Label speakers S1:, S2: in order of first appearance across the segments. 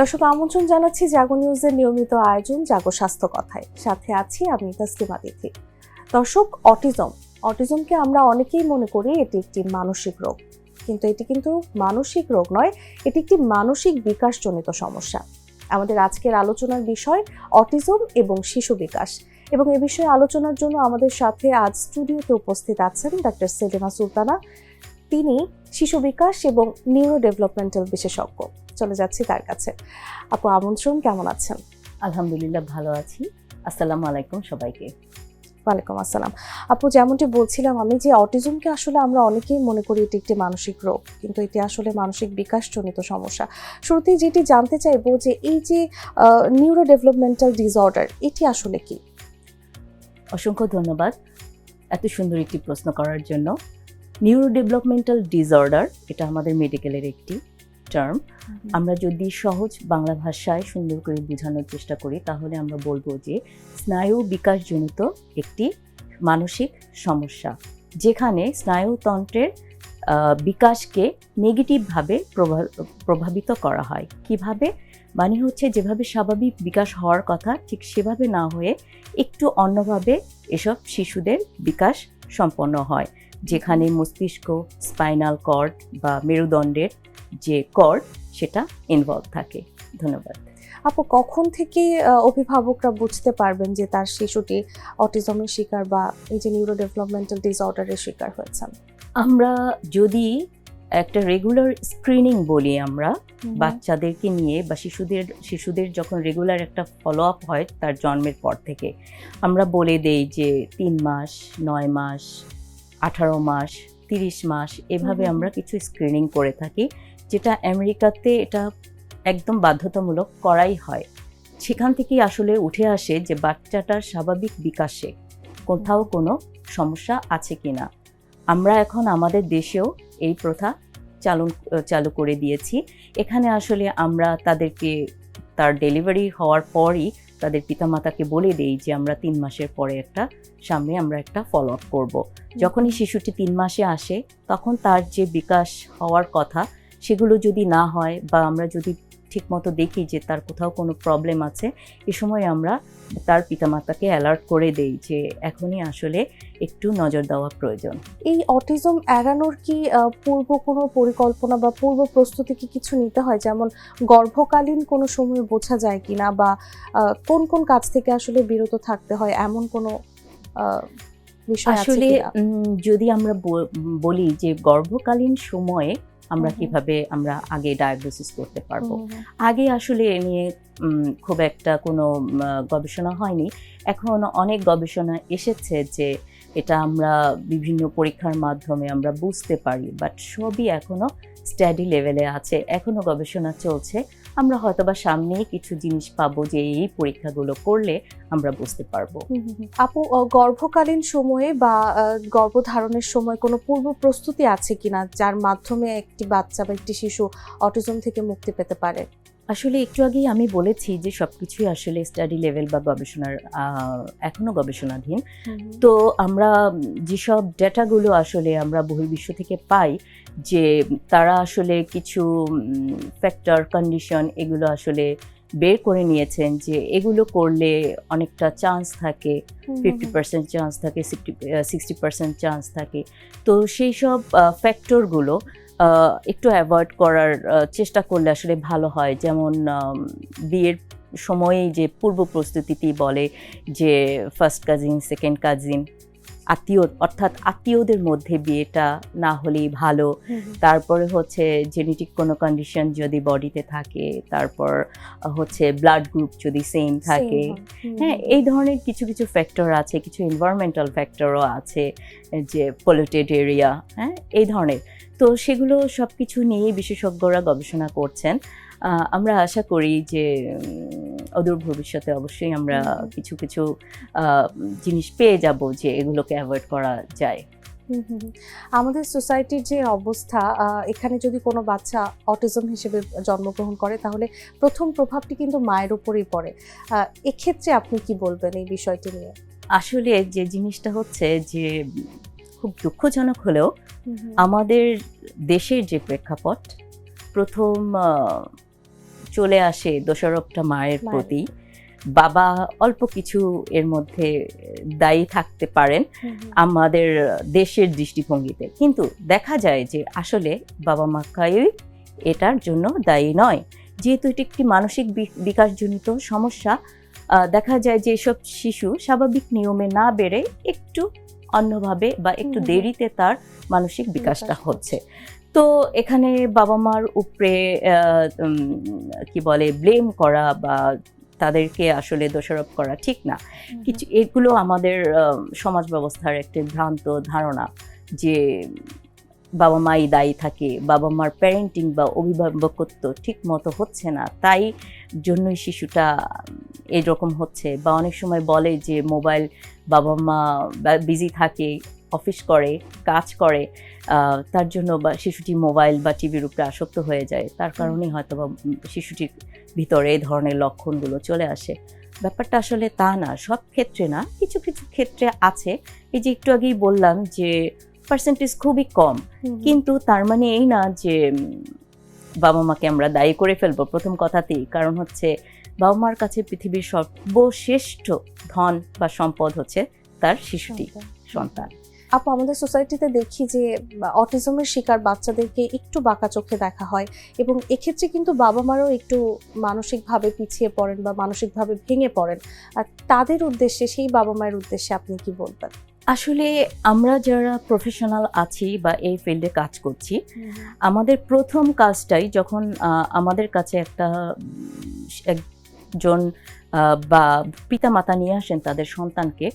S1: দর্শক, আমন্ত্রণ জানাচ্ছি জাগো নিউজের নিয়মিত আয়োজন জাগো স্বাস্থ্য কথায়। সাথে আছি আমি তাসলিমা তিথি দর্শক, অটিজম। অটিজমকে আমরা অনেকেই মনে করি এটি একটি মানসিক রোগ। কিন্তু এটি কিন্তু মানসিক রোগ নয়, এটি একটি মানসিক বিকাশজনিত সমস্যা। আমাদের আজকের আলোচনার বিষয় অটিজম এবং শিশু বিকাশ। এবং এ বিষয়ে আলোচনার জন্য আমাদের সাথে আজ স্টুডিওতে উপস্থিত আছেন ডক্টর সেলিমা সুলতানা। তিনি শিশু বিকাশ এবং নিউরো ডেভেলপমেন্টাল বিশেষজ্ঞ। চলে যাচ্ছি তার কাছে। আপু আমন্ত্রণ কেমন আছেন?
S2: আলহামদুলিল্লাহ ভালো আছি। আসসালামু আলাইকুম সবাইকে।
S1: ওয়ালাইকুম আসসালাম। আপু যেমনটি বলছিলাম আমি যে অটিজমকে আসলে আমরা অনেকেই মনে করি এটি একটি মানসিক রোগ কিন্তু এটি আসলে মানসিক বিকাশজনিত সমস্যা। শুরুতেই যেটি জানতে চাইব যে এই যে নিউরো ডেভেলপমেন্টাল ডিসঅর্ডার এটি আসলে কি?
S2: অসংখ্য ধন্যবাদ এত সুন্দর একটি প্রশ্ন করার জন্য। নিউরো ডেভেলপমেন্টাল ডিসঅর্ডার এটা আমাদের মেডিকেলের একটি টার্ম আমরা যদি সহজ বাংলা ভাষায় সুন্দর করে বোঝানোর চেষ্টা করি তাহলে আমরা বলব যে স্নায়ু বিকাশজনিত একটি মানসিক সমস্যা যেখানে স্নায়ুতন্ত্রের বিকাশকে নেগেটিভভাবে প্রভা- প্রভাবিত করা হয়। কীভাবে? মানে হচ্ছে যেভাবে স্বাভাবিক বিকাশ হওয়ার কথা ঠিক সেভাবে না হয়ে একটু অন্যভাবে এসব শিশুদের বিকাশ সম্পন্ন হয় যেখানে মস্তিষ্ক স্পাইনাল কর্ড বা মেরুদণ্ডের যে কর সেটা ইনভলভ থাকে। ধন্যবাদ।
S1: আপু কখন থেকে অভিভাবকরা বুঝতে পারবেন যে তার শিশুটি অটিজমের শিকার বা এই যে নিউরো ডেভেলপমেন্টাল ডিসঅর্ডারের শিকার হয়েছেন?
S2: আমরা যদি একটা রেগুলার স্ক্রিনিং বলি আমরা বাচ্চাদেরকে নিয়ে বা শিশুদের শিশুদের যখন রেগুলার একটা ফলো আপ হয় তার জন্মের পর থেকে আমরা বলে দেই যে তিন মাস নয় মাস আঠারো মাস তিরিশ মাস এভাবে আমরা কিছু স্ক্রিনিং করে থাকি। যেটা আমেরিকাতে এটা একদম বাধ্যতামূলক করাই হয়। সেখান থেকেই আসলে উঠে আসে যে বাচ্চাটার স্বাভাবিক বিকাশে কোথাও কোনো সমস্যা আছে কি না আমরা এখন আমাদের দেশেও এই প্রথা চালু চালু করে দিয়েছি। এখানে আসলে আমরা তাদেরকে, তার ডেলিভারি হওয়ার পরই তাদের পিতামাতাকে বলে দেই যে আমরা তিন মাসের পরে একটা, সামনে আমরা একটা ফলো আপ করব। যখনই শিশুটি তিন মাসে আসে, তখন তার যে বিকাশ হওয়ার কথা সেগুলো যদি না হয় বা আমরা যদি ঠিকমতো দেখি যে তার কোথাও কোনো প্রবলেম আছে এ সময় আমরা তার পিতামাতাকে অ্যালার্ট করে দেই যে এখনই আসলে একটু নজর দেওয়া প্রয়োজন।
S1: এই অটিজম এড়ানোর কি পূর্ব কোনো পরিকল্পনা বা পূর্ব প্রস্তুতি কি কিছু নিতে হয়? যেমন গর্ভকালীন কোনো সময় বোঝা যায় কিনা বা কোন কোন কাজ থেকে আসলে বিরত থাকতে হয়? এমন কোনো
S2: আসলে যদি আমরা বলি যে গর্ভকালীন সময়ে আমরা। কীভাবে আমরা আগে ডায়াগনোসিস করতে পারব। আগে আসলে এ নিয়ে খুব একটা কোনো গবেষণা হয়নি। এখন অনেক গবেষণা এসেছে যে এটা আমরা বিভিন্ন পরীক্ষার মাধ্যমে আমরা বুঝতে পারি বাট সবই এখনও স্টাডি লেভেলে আছে। এখনও গবেষণা চলছে। আমরা হয়তোবা সামনে কিছু জিনিস পাবো যে এই পরীক্ষাগুলো করলে আমরা বুঝতে পারব।
S1: আপু গর্ভকালীন সময়ে বা গর্ভধারণের সময় কোনো পূর্ব প্রস্তুতি আছে কিনা, যার মাধ্যমে একটি বাচ্চা বা একটি শিশু অটিজম থেকে মুক্তি পেতে পারে
S2: আসলে একটু আগেই আমি বলেছি যে সবকিছুই আসলে স্টাডি লেভেল বা গবেষণার আহ, এখনও গবেষণাধীন। তো আমরা যেসব ডেটাগুলো আসলে আমরা বহির্বিশ্ব থেকে পাই যে তারা আসলে কিছু ফ্যাক্টর কন্ডিশন এগুলো আসলে বের করে নিয়েছেন যে এগুলো করলে অনেকটা চান্স থাকে ফিফটি পার্সেন্ট চান্স থাকে সিক্সটি পার্সেন্ট চান্স থাকে। তো সেই সব ফ্যাক্টরগুলো একটু অ্যাভয়েড করার চেষ্টা করলে আসলে ভালো হয়। যেমন বিয়ের সময়েই যে পূর্ব প্রস্তুতিটি বলে যে ফার্স্ট কাজিন সেকেন্ড কাজিন আত্মীয় অর্থাৎ আত্মীয়দের মধ্যে বিয়েটা না হলেই ভালো। তারপরে হচ্ছে জেনেটিক কোনো কন্ডিশন যদি বডিতে থাকে তারপর হচ্ছে ব্লাড গ্রুপ যদি সেম থাকে। হ্যাঁ। এই ধরনের কিছু কিছু ফ্যাক্টর আছে কিছু এনভায়রনমেন্টাল ফ্যাক্টরও আছে যে পলিউটেড এরিয়া হ্যাঁ এই ধরনের। তো সেগুলো সব কিছু নিয়েই বিশেষজ্ঞরা গবেষণা করছেন। আমরা আশা করি যে অদূর ভবিষ্যতে অবশ্যই আমরা কিছু কিছু জিনিস পেয়ে যাব যে এগুলোকে অ্যাভয়েড করা যায়।
S1: হুম, হুম, হুম। আমাদের সোসাইটির যে অবস্থা এখানে যদি কোনো বাচ্চা অটিজম হিসেবে জন্মগ্রহণ করে তাহলে প্রথম প্রভাবটি কিন্তু মায়ের উপরেই পড়ে। এক্ষেত্রে আপনি কি বলবেন এই বিষয়টি নিয়ে?
S2: আসলে যে জিনিসটা হচ্ছে যে খুব দুঃখজনক হলেও আমাদের দেশের যে প্রেক্ষাপট প্রথম চলে আসে দোষারোপটা মায়ের। প্রতি। বাবা অল্প কিছু এর মধ্যে দায়ী থাকতে পারেন আমাদের দেশের দৃষ্টিভঙ্গিতে। কিন্তু দেখা যায় যে আসলে বাবা মাকাই এটার জন্য দায়ী নয়। যেহেতু এটি একটি মানসিক বিকাশজনিত সমস্যা দেখা যায় যে এসব শিশু স্বাভাবিক নিয়মে না বেড়ে একটু অন্যভাবে বা একটু। দেরিতে তার মানসিক বিকাশটা হচ্ছে। তো এখানে বাবা মার উপরে কি বলে ব্লেম করা বা তাদেরকে আসলে দোষারোপ করা ঠিক না। কিছু এগুলো আমাদের সমাজ ব্যবস্থার একটি ভ্রান্ত ধারণা যে বাবা মাই দায়ী থাকে, বাবা মার প্যারেন্টিং বা অভিভাবকত্ব ঠিক মতো হচ্ছে না। তাই জন্যই শিশুটা এরকম হচ্ছে বা অনেক সময় বলে যে মোবাইল বাবা মা বিজি থাকে অফিস করে, কাজ করে তার জন্য বা শিশুটি মোবাইল বা টিভির উপরে আসক্ত হয়ে যায়। তার কারণেই হয়তো বা শিশুটির ভিতরে এই ধরনের লক্ষণগুলো চলে আসে। ব্যাপারটা আসলে তা না, সব ক্ষেত্রে না, কিছু কিছু ক্ষেত্রে আছে। এই যে একটু আগেই বললাম যে পার্সেন্টেজ খুবই কম। কিন্তু তার মানে এই না যে বাবা মাকে আমরা দায়ী করে ফেলব প্রথম কথাতেই। কারণ হচ্ছে বাবা মার কাছে পৃথিবীর সর্বশ্রেষ্ঠ ধন বা সম্পদ হচ্ছে তার শিশুটি সন্তান।
S1: আপু আমাদের সোসাইটিতে দেখি যে অটিজমের শিকার বাচ্চাদেরকে একটু বাঁকা চোখে দেখা হয় এবং এক্ষেত্রে কিন্তু বাবা মারও একটু মানসিকভাবে পিছিয়ে পড়েন বা মানসিকভাবে ভেঙে পড়েন। আর তাদের উদ্দেশ্যে সেই বাবা মায়ের উদ্দেশ্যে আপনি কি বলবেন?
S2: আসলে আমরা যারা প্রফেশনাল আছি বা এই ফিল্ডে কাজ করছি আমাদের প্রথম কাজটাই যখন আমাদের কাছে একটা একজন বা পিতা মাতা নিয়ে আসেন তাদের সন্তানকে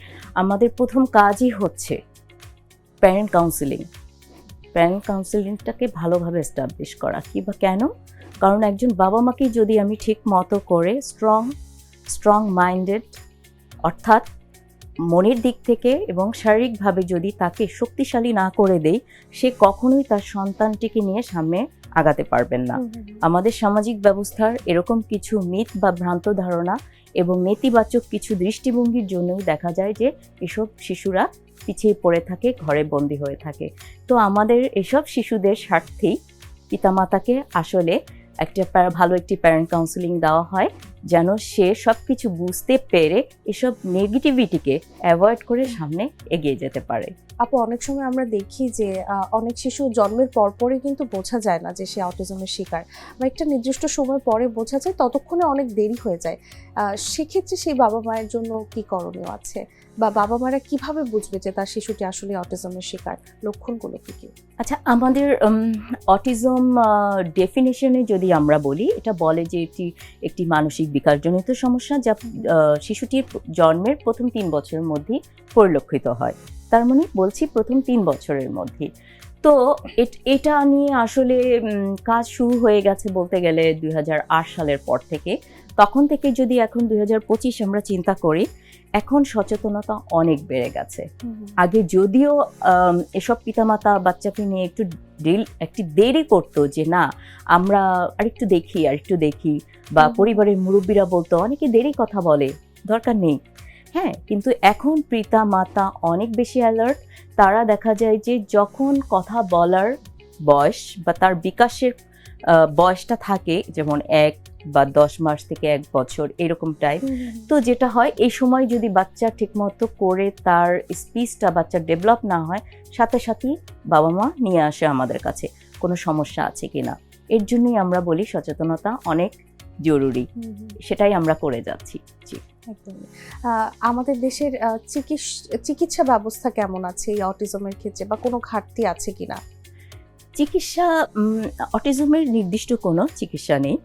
S2: আমাদের প্রথম কাজই হচ্ছে প্যারেন্ট কাউন্সিলিং প্যারেন্ট কাউন্সিলিংটাকে ভালোভাবে এস্টাবলিশ করা। কি বা কেন? কারণ একজন বাবা মাকে যদি আমি ঠিক মতো করে স্ট্রং স্ট্রং মাইন্ডেড অর্থাৎ মনের দিক থেকে এবং শারীরিকভাবে যদি তাকে শক্তিশালী না করে দেই সে কখনোই তার সন্তানটিকে নিয়ে সামনে আগাতে পারবেন না। আমাদের সামাজিক ব্যবস্থার এরকম কিছু মিথ বা ভ্রান্ত ধারণা এবং নেতিবাচক কিছু দৃষ্টিভঙ্গির জন্যই দেখা যায় যে এসব শিশুরা পিছিয়ে পড়ে থাকে ঘরে বন্দি হয়ে থাকে। তো আমাদের এসব শিশুদের স্বার্থেই পিতামাতাকে আসলে একটা ভালো একটি প্যারেন্ট কাউন্সিলিং দেওয়া হয়, যেন সে সব কিছু বুঝতে পেরে এসব নেগেটিভিটিকে অ্যাভয়েড করে সামনে এগিয়ে যেতে পারে।
S1: আপু, অনেক সময় আমরা দেখি যে অনেক শিশু জন্মের পরপরই কিন্তু বোঝা যায় না যে সে অটিজমের শিকার। বা একটা নির্দিষ্ট সময় পরে বোঝা যায়, ততক্ষণে অনেক দেরি হয়ে যায়। সেক্ষেত্রে সেই বাবা মায়ের জন্য কি করণীয় আছে? বা বাবা মারা কীভাবে বুঝবে যে তার শিশুটি আসলে অটিজমের শিকার? লক্ষণগুলো কি কি?
S2: আচ্ছা আমাদের অটিজম ডেফিনেশনে যদি আমরা বলি, এটা বলে যে এটি একটি মানসিক বিকাশজনিত সমস্যা যা শিশুটির জন্মের প্রথম তিন বছরের মধ্যেই পরিলক্ষিত হয়। তার মানে বলছি প্রথম তিন বছরের মধ্যেই। তো এট- এটা নিয়ে আসলে কাজ শুরু হয়ে গেছে বলতে গেলে দুই হাজার আট সালের পর থেকে। তখন থেকে যদি এখন দু হাজার পঁচিশ আমরা চিন্তা করি এখন সচেতনতা অনেক বেড়ে গেছে। আগে যদিও এসব পিতামাতা বাচ্চাকে নিয়ে একটু ডিল একটি দেরি করতো যে না আমরা আরেকটু দেখি আরেকটু দেখি। বা। পরিবারের মুরব্বীরা বলতো অনেকে দেরি কথা বলে দরকার নেই। হ্যাঁ কিন্তু এখন পিতা মাতা অনেক বেশি অ্যালার্ট তারা দেখা যায় যে যখন কথা বলার বয়স বা তার বিকাশের বয়সটা থাকে যেমন এক বা দশ মাস থেকে এক বছর এরকম টাইম তো যেটা হয় এই সময় যদি বাচ্চা ঠিকমতো করে তার স্পিচটা বাচ্চার ডেভেলপ না হয় সাথে সাথেই বাবা মা নিয়ে আসে আমাদের কাছে কোনো সমস্যা আছে কিনা। এর জন্যই আমরা বলি সচেতনতা অনেক জরুরি। সেটাই আমরা করে যাচ্ছি। জি।
S1: একদমই। আমাদের দেশের চিকিৎসা ব্যবস্থা কেমন আছে এই অটিজমের ক্ষেত্রে বা কোনো ঘাটতি আছে কিনা?
S2: চিকিৎসা অটিজমের নির্দিষ্ট কোনো চিকিৎসা নেই।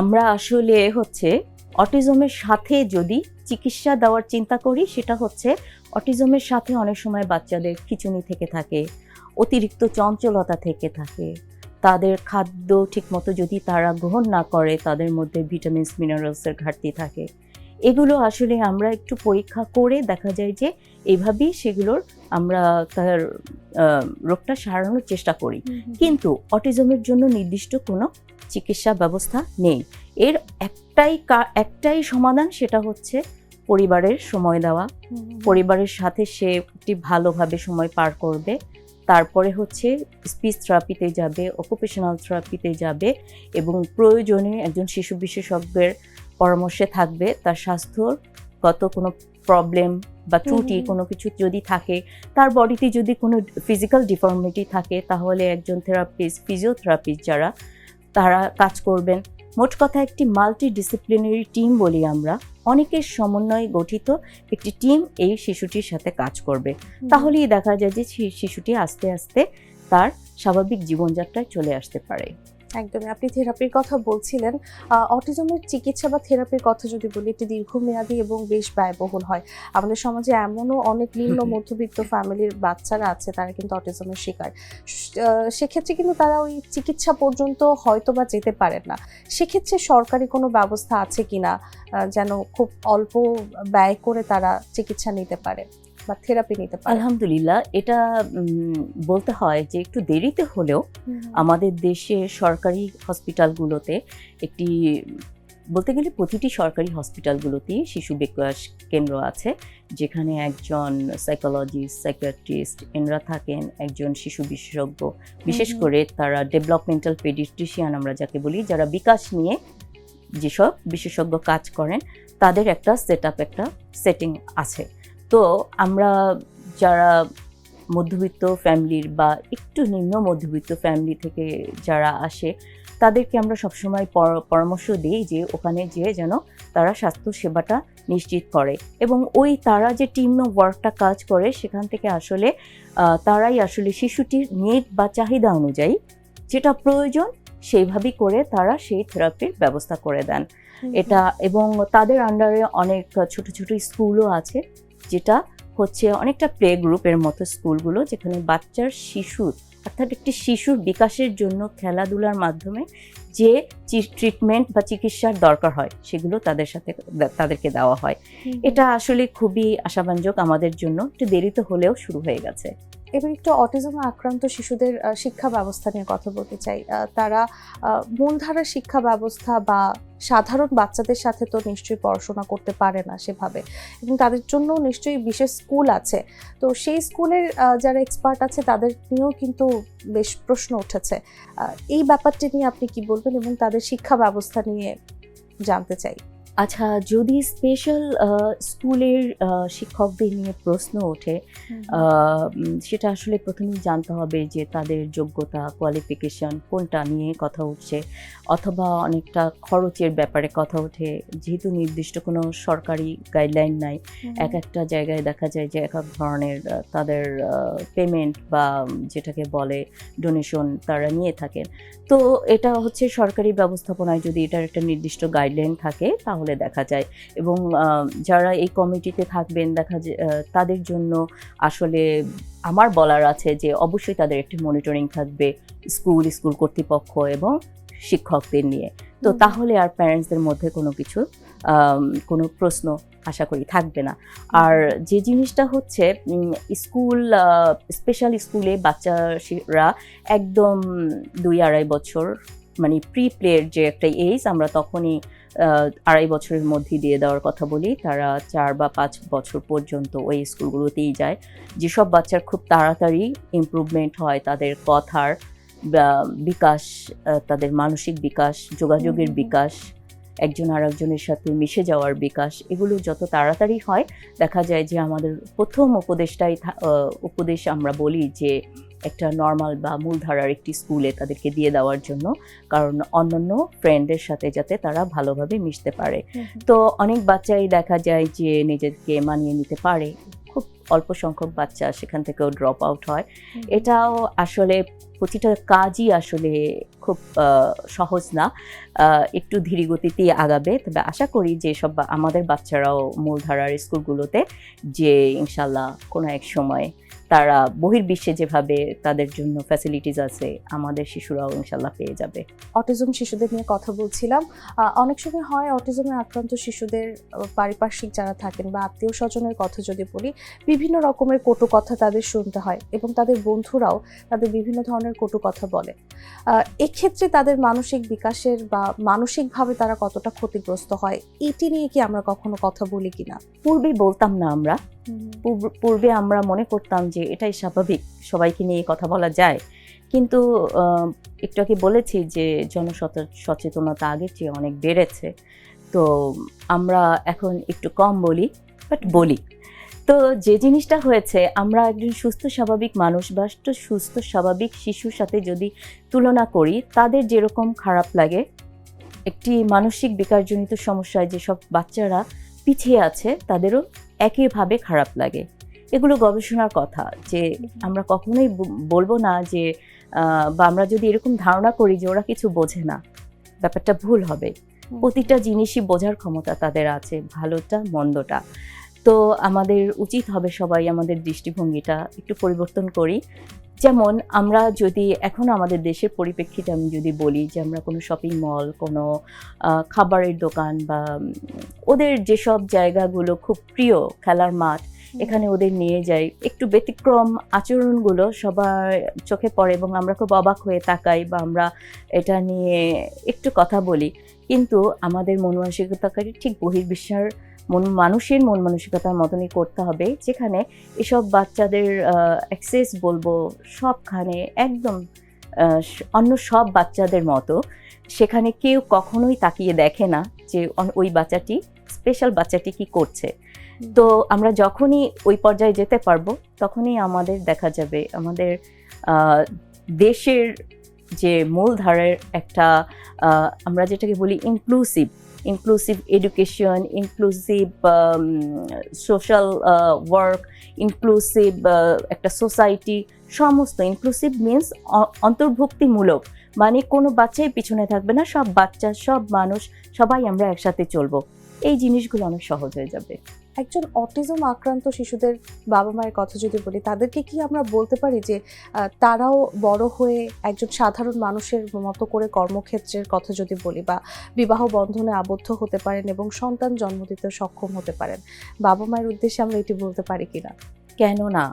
S2: আমরা আসলে হচ্ছে অটিজমের সাথে যদি চিকিৎসা দেওয়ার চিন্তা করি সেটা হচ্ছে অটিজমের সাথে অনেক সময় বাচ্চাদের খিচুনি থেকে থাকে অতিরিক্ত চঞ্চলতা থেকে থাকে। তাদের খাদ্য ঠিকমতো যদি তারা গ্রহণ না করে তাদের মধ্যে ভিটামিনস মিনারেলসের ঘাটতি থাকে। এগুলো আসলে আমরা একটু পরীক্ষা করে দেখা যায় যে এইভাবেই সেগুলোর আমরা তার রোগটা সারানোর চেষ্টা করি। কিন্তু অটিজমের জন্য নির্দিষ্ট কোনো চিকিৎসা ব্যবস্থা নেই। এর একটাই একটাই সমাধান সেটা হচ্ছে পরিবারের সময় দেওয়া। পরিবারের সাথে সে একটি ভালোভাবে সময় পার করবে। তারপরে হচ্ছে স্পিচ থেরাপিতে যাবে অকুপেশনাল থেরাপিতে যাবে এবং প্রয়োজনে একজন শিশু বিশেষজ্ঞের পরামর্শে থাকবে তার স্বাস্থ্যগত কোনো প্রবলেম বা ত্রুটি কোনো কিছু যদি থাকে তার বডিতে যদি কোনো ফিজিক্যাল ডিফর্মিটি থাকে তাহলে একজন থেরাপিস্ট ফিজিওথেরাপিস্ট যারা তারা কাজ করবেন। মোট কথা একটি মাল্টি ডিসিপ্লিনারি টিম বলি আমরা অনেকের সমন্বয়ে গঠিত একটি টিম এই শিশুটির সাথে কাজ করবে। তাহলেই দেখা যায় যে শিশুটি আস্তে আস্তে তার স্বাভাবিক জীবনযাত্রায় চলে আসতে পারে।
S1: একদমই। আপনি থেরাপির কথা বলছিলেন অটিজমের চিকিৎসা বা থেরাপির কথা যদি বলি এটি দীর্ঘমেয়াদী এবং বেশ ব্যয়বহুল হয়। আমাদের সমাজে এমনও অনেক নিম্ন মধ্যবিত্ত ফ্যামিলির বাচ্চারা আছে তারা কিন্তু অটিজমের শিকার। সেক্ষেত্রে কিন্তু তারা ওই চিকিৎসা পর্যন্ত হয়তো বা যেতে পারেন না। সেক্ষেত্রে সরকারি কোনো ব্যবস্থা আছে কিনা যেন খুব অল্প ব্যয় করে তারা চিকিৎসা নিতে পারে? বা থেরাপি নিতে পারে।
S2: আলহামদুলিল্লাহ এটা বলতে হয় যে একটু দেরিতে হলেও আমাদের দেশে সরকারি হসপিটালগুলোতে একটি বলতে গেলে প্রতিটি সরকারি হসপিটালগুলোতেই শিশু বিকাশ কেন্দ্র আছে যেখানে একজন সাইকোলজিস্ট সাইকিয়াট্রিস্ট এনরা থাকেন একজন শিশু বিশেষজ্ঞ। বিশেষ করে তারা ডেভেলপমেন্টাল পেডিট্রিশিয়ান আমরা যাকে বলি যারা বিকাশ নিয়ে যেসব বিশেষজ্ঞ কাজ করেন তাদের একটা সেট আপ একটা সেটিং আছে। তো আমরা যারা মধ্যবিত্ত ফ্যামিলির বা একটু নিম্ন মধ্যবিত্ত ফ্যামিলি থেকে যারা আসে তাদেরকে আমরা সবসময় পর- পরামর্শ দিই যে ওখানে যেয়ে যেন তারা স্বাস্থ্য সেবাটা নিশ্চিত করে। এবং ওই তারা যে টিম ওয়ার্কটা কাজ করে সেখান থেকে আসলে তারাই আসলে শিশুটির নিড বা চাহিদা অনুযায়ী যেটা প্রয়োজন সেইভাবেই করে তারা সেই থেরাপির ব্যবস্থা করে দেন। এটা এবং তাদের আন্ডারে অনেক ছোট ছোট স্কুলও আছে। যেটা হচ্ছে অনেকটা প্লে গ্রুপের মতো স্কুলগুলো যেখানে বাচ্চার শিশুর অর্থাৎ একটি শিশুর বিকাশের জন্য খেলাধুলার মাধ্যমে যে ট্রিটমেন্ট বা চিকিৎসার দরকার হয় সেগুলো তাদের সাথে তাদেরকে দেওয়া হয়। এটা আসলে খুবই আশাব্যঞ্জক আমাদের জন্য। একটু দেরিতে হলেও শুরু হয়ে গেছে।
S1: এবার একটু অটিজম আক্রান্ত শিশুদের শিক্ষা ব্যবস্থা নিয়ে কথা বলতে চাই। তারা আহ, মূলধারার শিক্ষা ব্যবস্থা বা সাধারণ বাচ্চাদের সাথে তো নিশ্চয়ই পড়াশোনা করতে পারে না সেভাবে। এবং তাদের জন্য নিশ্চয়ই বিশেষ স্কুল আছে। তো সেই স্কুলের যারা এক্সপার্ট আছে তাদের নিয়েও কিন্তু বেশ প্রশ্ন উঠেছে। এই ব্যাপারটি নিয়ে আপনি কি বলবেন এবং তাদের শিক্ষা ব্যবস্থা নিয়ে জানতে চাই।
S2: আচ্ছা যদি স্পেশাল স্কুলের শিক্ষকদের নিয়ে প্রশ্ন ওঠে সেটা আসলে প্রথমেই জানতে হবে যে তাদের যোগ্যতা কোয়ালিফিকেশন কোনটা নিয়ে কথা উঠছে অথবা অনেকটা খরচের ব্যাপারে কথা ওঠে। যেহেতু নির্দিষ্ট কোনো সরকারি গাইডলাইন নাই এক একটা জায়গায় দেখা যায় যে এক এক ধরনের তাদের পেমেন্ট বা যেটাকে বলে ডোনেশন তারা নিয়ে থাকেন। তো এটা হচ্ছে সরকারি ব্যবস্থাপনায় যদি এটার একটা নির্দিষ্ট গাইডলাইন থাকে তাহলে দেখা যায়। এবং যারা এই কমিটিতে থাকবেন দেখা যায় তাদের জন্য আসলে আমার বলার আছে যে অবশ্যই তাদের একটি মনিটরিং থাকবে স্কুল স্কুল কর্তৃপক্ষ এবং শিক্ষকদের নিয়ে। তো তাহলে আর প্যারেন্টসদের মধ্যে কোনো কিছু কোনো প্রশ্ন আশা করি থাকবে না। আর যে জিনিসটা হচ্ছে স্কুল স্পেশাল স্কুলে বাচ্চারা একদম দুই আড়াই বছর মানে প্রি প্লের যে একটা এজ আমরা তখনই আড়াই বছরের মধ্যে দিয়ে দেওয়ার কথা বলি তারা চার বা পাঁচ বছর পর্যন্ত ওই স্কুলগুলোতেই যায় যেসব বাচ্চার খুব তাড়াতাড়ি ইমপ্রুভমেন্ট হয় তাদের কথার বিকাশ তাদের মানসিক বিকাশ যোগাযোগের। বিকাশ একজন আর একজনের সাথে মিশে যাওয়ার বিকাশ এগুলো যত তাড়াতাড়ি হয় দেখা যায় যে আমাদের প্রথম উপদেশটাই উপদেশ আমরা বলি যে একটা নর্মাল বা মূলধারার একটি স্কুলে তাদেরকে দিয়ে দেওয়ার জন্য কারণ অন্যান্য ফ্রেন্ডের সাথে যাতে তারা ভালোভাবে মিশতে পারে। তো অনেক বাচ্চাই দেখা যায় যে নিজেকে মানিয়ে নিতে পারে। খুব অল্প সংখ্যক বাচ্চা সেখান থেকেও ড্রপ আউট হয়। এটাও আসলে প্রতিটা কাজই আসলে খুব সহজ না। একটু ধীরে গতিতেই আগাবে। তবে আশা করি যে সব আমাদের বাচ্চারাও মূলধারার স্কুলগুলোতে যে ইনশাল্লাহ কোনো এক সময় তারা বহির্বিশ্বে যেভাবে তাদের জন্য ফ্যাসিলিটিস আছে আমাদের শিশুরাও ইনশাল্লাহ পেয়ে যাবে।
S1: অটিজম শিশুদের নিয়ে কথা বলছিলাম। অনেক সময় হয় অটিজমে আক্রান্ত শিশুদের পারিপার্শ্বিক যারা থাকেন বা আত্মীয় স্বজনের কথা যদি বলি বিভিন্ন রকমের কটু কথা তাদের শুনতে হয় এবং তাদের বন্ধুরাও তাদের বিভিন্ন ধরনের কটু কথা বলে। এক্ষেত্রে তাদের মানসিক বিকাশের বা মানসিকভাবে তারা কতটা ক্ষতিগ্রস্ত হয় এটি নিয়ে কি আমরা কখনো কথা বলি কিনা?
S2: পূর্বে বলতাম না আমরা পূর্ব- আমরা মনে করতাম যে এটাই স্বাভাবিক, সবাইকে নিয়ে কথা বলা যায়। কিন্তু একটু আগে বলেছি যে জনসচেতনতা সচেতনতা আগের চেয়ে অনেক বেড়েছে। তো আমরা এখন একটু কম বলি বাট বলি। তো যে জিনিসটা হয়েছে, আমরা একজন সুস্থ স্বাভাবিক মানুষ বা সুস্থ স্বাভাবিক শিশুর সাথে যদি তুলনা করি, তাদের যেরকম খারাপ লাগে, একটি মানসিক বিকারজনিত সমস্যায় যেসব বাচ্চারা পিছিয়ে আছে, তাদেরও একইভাবে খারাপ লাগে। এগুলো গবেষণার কথা যে আমরা কখনোই বলব না যে বা আমরা যদি এরকম ধারণা করি যে ওরা কিছু বোঝে না ব্যাপারটা ভুল হবে। প্রতিটা জিনিসই বোঝার ক্ষমতা তাদের আছে ভালোটা মন্দটা। তো আমাদের উচিত হবে সবাই আমাদের দৃষ্টিভঙ্গিটা একটু পরিবর্তন করি। যেমন আমরা যদি এখন আমাদের দেশের পরিপ্রেক্ষিতে আমি যদি বলি যে আমরা কোনো শপিং মল কোনো খাবারের দোকান বা ওদের যেসব জায়গাগুলো খুব প্রিয় খেলার মাঠ এখানে ওদের নিয়ে যাই। একটু ব্যতিক্রম আচরণগুলো সবার চোখে পড়ে এবং আমরা খুব অবাক হয়ে তাকাই বা আমরা এটা নিয়ে একটু কথা বলি। কিন্তু আমাদের মন ঠিক বহির্বিশ্বের মন মানুষের মন মানসিকতার মতনই করতে হবে। যেখানে এসব বাচ্চাদের অ্যাক্সেস বলব সবখানে একদম অন্য সব বাচ্চাদের মতো সেখানে কেউ কখনোই তাকিয়ে দেখে না যে ওই বাচ্চাটি স্পেশাল বাচ্চাটি কি করছে। তো আমরা যখনই ওই পর্যায়ে যেতে পারব তখনই আমাদের দেখা যাবে আমাদের দেশের যে মূলধারের একটা আমরা যেটাকে বলি inclusive inclusive education inclusive social work inclusive একটা সোসাইটি সমস্ত ইনক্লুসিভ মিনস অন্তর্ভুক্তিমূলক। মানে কোনো বাচ্চাই পিছনে থাকবে না, সব বাচ্চা, সব মানুষ, সবাই আমরা একসাথে চলবো। এই জিনিসগুলো অনেক সহজ হয়ে যাবে।
S1: একজন অটিজম আক্রান্ত শিশুদের বাবা মায়ের কথা যদি বলি তাদেরকে কি আমরা বলতে পারি যে তারাও বড় হয়ে একজন সাধারণ মানুষের মতো করে কর্মক্ষেত্রের কথা যদি বলি বা বিবাহ বন্ধনে আবদ্ধ হতে পারেন এবং সন্তান জন্ম দিতে সক্ষম হতে পারেন বাবা মায়ের উদ্দেশ্যে আমরা এটি বলতে পারি কিনা?
S2: কেন না?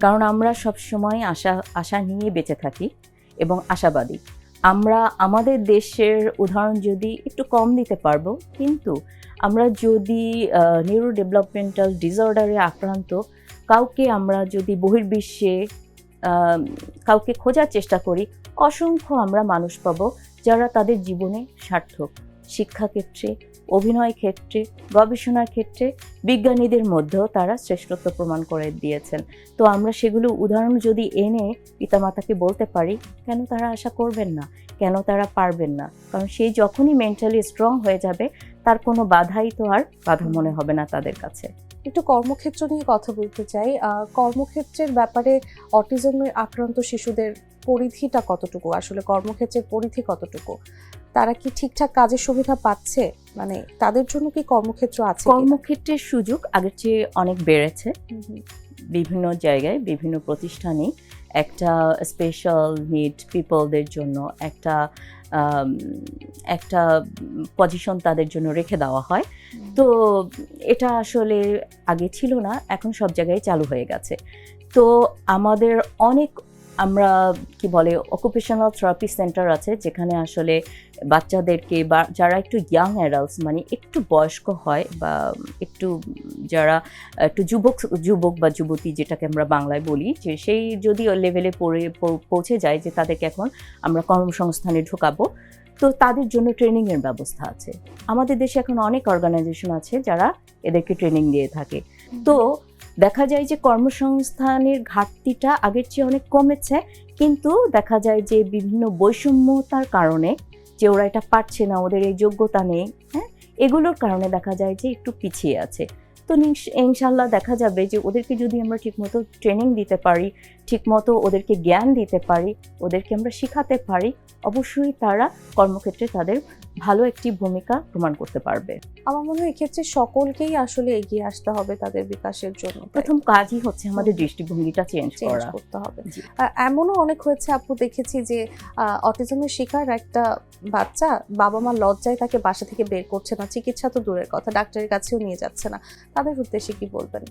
S2: কারণ আমরা সব সময় আশা আশা নিয়ে বেঁচে থাকি এবং আশাবাদী। আমরা আমাদের দেশের উদাহরণ যদি একটু কম দিতে পারব কিন্তু আমরা যদি নিউরো ডেভেলপমেন্টাল ডিসঅর্ডারে আক্রান্ত, কাউকে আমরা যদি বহির্বিশ্বে কাউকে খোঁজার চেষ্টা করি, অসংখ্য আমরা মানুষ পাবো যারা তাদের জীবনে সার্থক। শিক্ষাক্ষেত্রে, অভিনয় ক্ষেত্রে, গবেষণার ক্ষেত্রে বিজ্ঞানীদের মধ্যেও তারা শ্রেষ্ঠত্ব প্রমাণ করে দিয়েছেন। তো আমরা সেগুলো উদাহরণ যদি এনে পিতামাতাকে বলতে পারি, কেন তারা আশা করবেন না? কেন তারা পারবেন না? কারণ সেই যখনই মেন্টালি স্ট্রং হয়ে যাবে তার কোনো বাধাই তো আর বাধা মনে হবে না তাদের কাছে।
S1: একটু কর্মক্ষেত্র নিয়ে কথা বলতে চাই। কর্মক্ষেত্রের ব্যাপারে অটিজমের আক্রান্ত শিশুদের পরিধিটা কতটুকু? আসলে কর্মক্ষেত্রের পরিধি কতটুকু? তারা কি ঠিকঠাক কাজের সুবিধা পাচ্ছে? মানে তাদের জন্য কি কর্মক্ষেত্র আছে
S2: কর্মক্ষেত্রের সুযোগ আগের চেয়ে অনেক বেড়েছে। বিভিন্ন জায়গায় বিভিন্ন প্রতিষ্ঠানে একটা স্পেশাল নিড পিপলদের জন্য একটা একটা পজিশন তাদের জন্য রেখে দেওয়া হয়। তো এটা আসলে আগে ছিল না, এখন সব জায়গায় চালু হয়ে গেছে। তো আমাদের অনেক আমরা কি বলে অকুপেশনাল থেরাপি সেন্টার আছে, যেখানে আসলে বাচ্চাদেরকে বা যারা একটু ইয়াং অ্যাডাল্টস মানে একটু বয়স্ক হয় বা একটু যারা, একটু যুবক যুবক বা যুবতী যেটাকে আমরা বাংলায় বলি, যে সেই যদি লেভেলে পড়ে পৌঁছে যায় যে তাদেরকে এখন আমরা কর্মসংস্থানে ঢোকাবো, তো তাদের জন্য ট্রেনিংয়ের ব্যবস্থা আছে। আমাদের দেশে এখন অনেক অর্গানাইজেশন আছে যারা এদেরকে ট্রেনিং দিয়ে থাকে। তো দেখা যায় যে কর্মসংস্থানের ঘাটতিটা আগের চেয়ে অনেক কমেছে, কিন্তু দেখা যায় যে বিভিন্ন বৈষম্যতার কারণে যে ওরা এটা পারছে না, ওদের এই যোগ্যতা নেই হ্যাঁ? এগুলোর কারণে দেখা যায় যে একটু পিছিয়ে আছে। তো ইনশাল্লাহ দেখা যাবে যে ওদেরকে যদি আমরা ঠিকমতো ট্রেনিং দিতে পারি, ঠিকমতো ওদেরকে জ্ঞান দিতে পারি, ওদেরকে আমরা শেখাতে পারি, অবশ্যই তারা কর্মক্ষেত্রে তাদের ভালো একটি ভূমিকা প্রমাণ করতে পারবে।
S1: আমার মনে হয় এক্ষেত্রে সকলকেই আসলে এগিয়ে আসতে হবে তাদের বিকাশের জন্য।
S2: প্রথম কাজই হচ্ছে আমাদের দৃষ্টিভঙ্গিটা চেঞ্জ করা।
S1: করতে হবে। এমনও অনেক হয়েছে আপু দেখেছি যে অটিজমের শিকার একটা বাচ্চা বাবা মা লজ্জায় তাকে বাসা থেকে বের করছে না চিকিৎসা তো দূরের কথা ডাক্তারের কাছেও নিয়ে যাচ্ছে না। তাদের উদ্দেশ্যে কি বলবেন?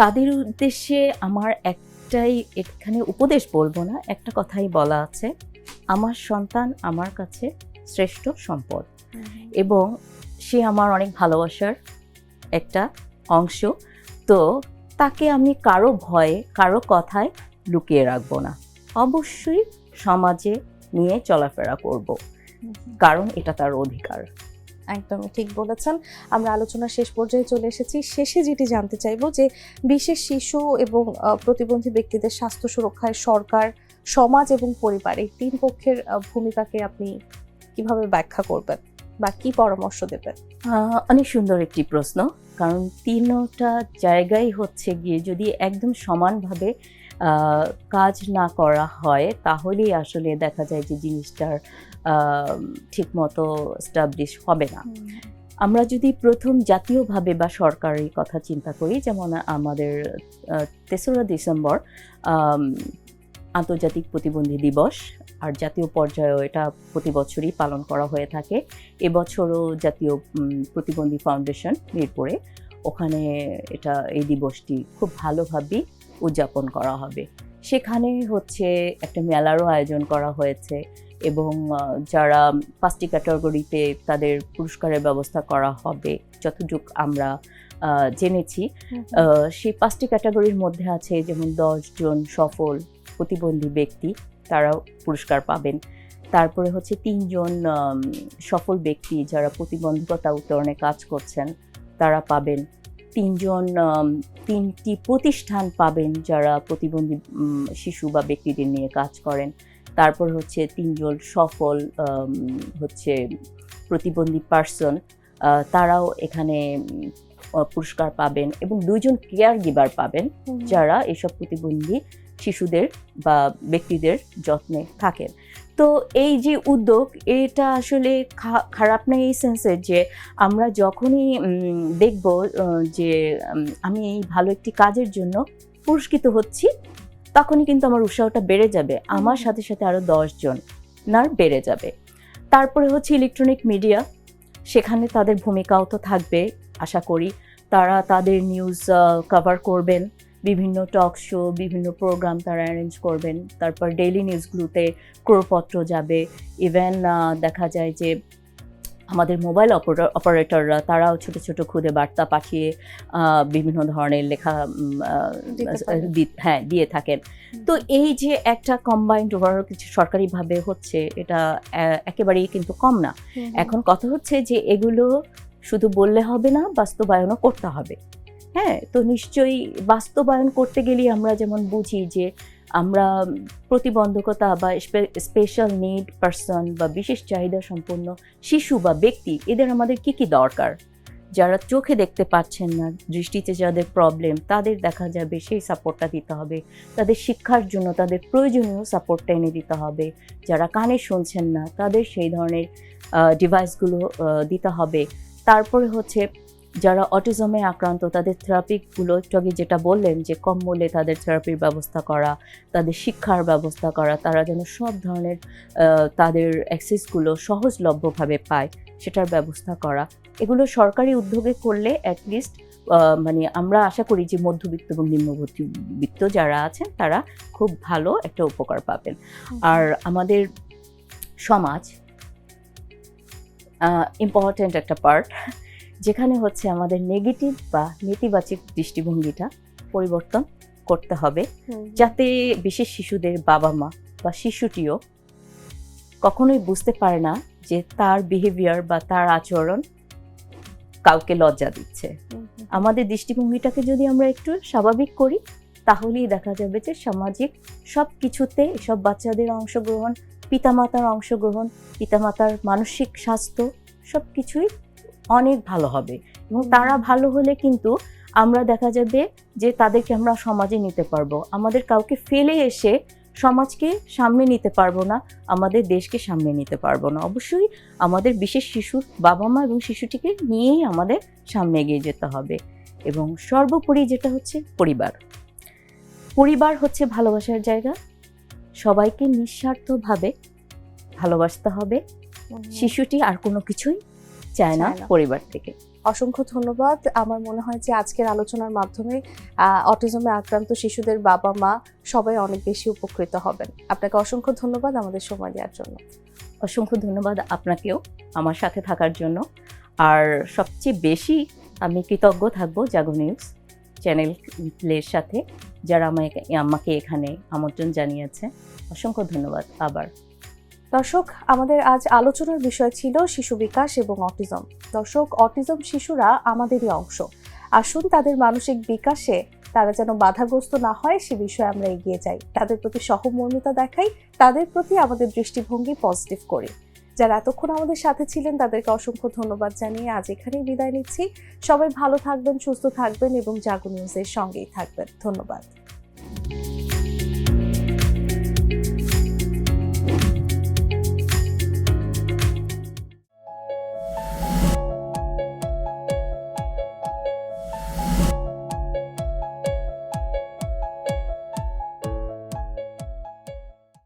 S2: তাদের উদ্দেশ্যে আমার একটাই এখানে উপদেশ বলব না একটা কথাই বলা আছে। আমার সন্তান আমার কাছে শ্রেষ্ঠ সম্পদ। এবং সে আমার অনেক ভালোবাসার একটা অংশ। তো তাকে আমি কারও ভয়ে কারও কথায় লুকিয়ে রাখব না। অবশ্যই সমাজে নিয়ে চলাফেরা করব। কারণ এটা তার অধিকার।
S1: একদমই ঠিক বলেছেন। আমরা আলোচনার শেষ পর্যায়ে চলে এসেছি। শেষে যেটি জানতে চাইব যে বিশেষ শিশু এবং প্রতিবন্ধী ব্যক্তিদের স্বাস্থ্য সুরক্ষায় সরকার সমাজ এবং পরিবার এই তিন পক্ষের ভূমিকাকে আপনি কীভাবে ব্যাখ্যা করবেন বা কি পরামর্শ দেবেন?
S2: অনেক সুন্দর একটি প্রশ্ন। কারণ তিনটা জায়গায় হচ্ছে গিয়ে যদি একদম সমানভাবে কাজ না করা হয় তাহলেই আসলে দেখা যায় যে জিনিসটার ঠিকমতো স্টাবলিশ হবে না। আমরা যদি প্রথম জাতীয়ভাবে বা সরকারি কথা চিন্তা করি যেমন আমাদের তেসরা ডিসেম্বর আন্তর্জাতিক প্রতিবন্ধী দিবস আর জাতীয় পর্যায়েও এটা প্রতি বছরই পালন করা হয়ে থাকে। এবছরও জাতীয় প্রতিবন্ধী ফাউন্ডেশন মিরপুরে ওখানে এটা, এই দিবসটি খুব ভালোভাবেই উদযাপন করা হবে। সেখানে হচ্ছে একটা মেলারও আয়োজন করা হয়েছে এবং যারা পাঁচটি ক্যাটাগরিতে তাদের পুরস্কারের ব্যবস্থা করা হবে, যতটুক আমরা জেনেছি। সেই পাঁচটি ক্যাটাগরির মধ্যে আছে যেমন জন সফল প্রতিবন্ধী ব্যক্তি তারাও পুরস্কার পাবেন। তারপরে হচ্ছে তিনজন সফল ব্যক্তি যারা প্রতিবন্ধকতা উত্তরণে কাজ করছেন তারা পাবেন। তিনজন তিনটি প্রতিষ্ঠান পাবেন যারা প্রতিবন্ধী শিশু বা ব্যক্তিদের নিয়ে কাজ করেন। তারপর হচ্ছে তিনজন সফল হচ্ছে প্রতিবন্ধী পার্সন তারাও এখানে পুরস্কার পাবেন এবং দুইজন কেয়ার গিভার পাবেন যারা এসব প্রতিবন্ধী শিশুদের বা ব্যক্তিদের যত্নে থাকেন তো এই যে উদ্যোগ এটা আসলে খা- খারাপ না এই সেন্সে যে আমরা যখনই দেখব যে আমি এই ভালো একটি কাজের জন্য পুরস্কৃত হচ্ছি তখনই কিন্তু আমার উৎসাহটা বেড়ে যাবে। আমার সাথে সাথে আরও দশজন নার বেড়ে যাবে। তারপরে হচ্ছে ইলেকট্রনিক মিডিয়া সেখানে তাদের ভূমিকাও তো থাকবে আশা করি। তারা তাদের নিউজ কভার করবেন। বিভিন্ন টক শো বিভিন্ন প্রোগ্রাম তারা অ্যারেঞ্জ করবেন। তারপর ডেইলি নিউজগুলোতে ক্রোপত্র যাবে। ইভেন দেখা যায় যে আমাদের মোবাইল অপারেটররা তারাও ছোট ছোট খুদে বার্তা পাঠিয়ে বিভিন্ন ধরনের লেখা হ্যাঁ দিয়ে থাকেন। তো এই যে একটা কম্বাইন্ড ওভারঅল কিছু সরকারিভাবে হচ্ছে এটা একেবারেই কিন্তু কম না। এখন কথা হচ্ছে যে এগুলো শুধু বললে হবে না বাস্তবায়নও করতে হবে। হ্যাঁ তো নিশ্চয়ই বাস্তবায়ন করতে গেলেই আমরা যেমন বুঝি যে আমরা প্রতিবন্ধকতা বা স্পেশাল নিড পার্সন বা বিশেষ চাহিদা সম্পন্ন শিশু বা ব্যক্তি, এদের আমাদের কি কি দরকার? যারা চোখে দেখতে পাচ্ছেন না, দৃষ্টিতে যাদের প্রবলেম তাদের দেখা যাবে সেই সাপোর্টটা দিতে হবে। তাদের শিক্ষার জন্য, তাদের প্রয়োজনীয় সাপোর্টটা এনে দিতে হবে। যারা কানে শুনছেন না, তাদের সেই ধরনের ডিভাইসগুলো দিতে হবে। তারপরে হচ্ছে যারা অটিজমে আক্রান্ত তাদের থেরাপিগুলো একটু আগে যেটা বললেন যে কম মূল্যে তাদের থেরাপির ব্যবস্থা করা তাদের শিক্ষার ব্যবস্থা করা তারা যেন সব ধরনের তাদের অ্যাক্সেসগুলো সহজলভ্যভাবে পায় সেটার ব্যবস্থা করা। এগুলো সরকারি উদ্যোগে করলে অ্যাটলিস্ট মানে আমরা আশা করি যে মধ্যবিত্ত এবং নিম্নবিত্ত যারা আছেন তারা খুব ভালো একটা উপকার পাবেন। আর আমাদের সমাজ ইম্পর্ট্যান্ট একটা পার্ট যেখানে হচ্ছে আমাদের নেগেটিভ বা নেতিবাচক দৃষ্টিভঙ্গিটা পরিবর্তন করতে হবে। যাতে বিশেষ শিশুদের বাবা মা বা শিশুটিও কখনোই বুঝতে পারে না যে তার বিহেভিয়ার বা তার আচরণ কাউকে লজ্জা দিচ্ছে। আমাদের দৃষ্টিভঙ্গিটাকে যদি আমরা একটু স্বাভাবিক করি তাহলেই দেখা যাবে যে সামাজিক সব কিছুতে সব বাচ্চাদের অংশগ্রহণ পিতামাতার অংশগ্রহণ পিতামাতার মানসিক স্বাস্থ্য সব কিছুই অনেক ভালো হবে। এবং তারা ভালো হলে কিন্তু আমরা দেখা যাবে যে তাদেরকে আমরা সমাজে নিতে পারব। আমাদের কাউকে ফেলে এসে সমাজকে সামনে নিতে পারব না আমাদের দেশকে সামনে নিতে পারব না। অবশ্যই আমাদের বিশেষ শিশুর বাবা মা এবং শিশুটিকে নিয়েই আমাদের সামনে এগিয়ে যেতে হবে। এবং সর্বোপরি যেটা হচ্ছে পরিবার। পরিবার হচ্ছে ভালোবাসার জায়গা। সবাইকে নিঃস্বার্থভাবে ভালোবাসতে হবে। শিশুটি আর কোনো কিছুই চায় না পরিবার থেকে।
S1: অসংখ্য ধন্যবাদ। আমার মনে হয় যে আজকের আলোচনার মাধ্যমে অটিজমে আক্রান্ত শিশুদের বাবা মা সবাই অনেক বেশি উপকৃত হবেন। আপনাকে অসংখ্য ধন্যবাদ আমাদের সময় দেওয়ার জন্য।
S2: অসংখ্য ধন্যবাদ আপনাকেও আমার সাথে থাকার জন্য। আর সবচেয়ে বেশি আমি কৃতজ্ঞ থাকব জাগো নিউজ চ্যানেলের সাথে যারা আমাকে আমাকে এখানে আমন্ত্রণ জানিয়েছে। অসংখ্য ধন্যবাদ আবার।
S1: দর্শক, আমাদের আজ আলোচনার বিষয় ছিল শিশু বিকাশ এবং অটিজম। দর্শক, অটিজম শিশুরা আমাদেরই অংশ। আসুন তাদের মানসিক বিকাশে তারা যেন বাধাগ্রস্ত না হয়, সে বিষয়ে আমরা এগিয়ে যাই। তাদের প্রতি সহমর্মিতা দেখাই, তাদের প্রতি আমাদের দৃষ্টিভঙ্গি পজিটিভ করি। যারা এতক্ষণ আমাদের সাথে ছিলেন, তাদেরকে অসংখ্য ধন্যবাদ জানিয়ে আজ এখানেই বিদায় নিচ্ছি। সবাই ভালো থাকবেন, সুস্থ থাকবেন এবং জাগো নিউজের সঙ্গেই থাকবেন। ধন্যবাদ।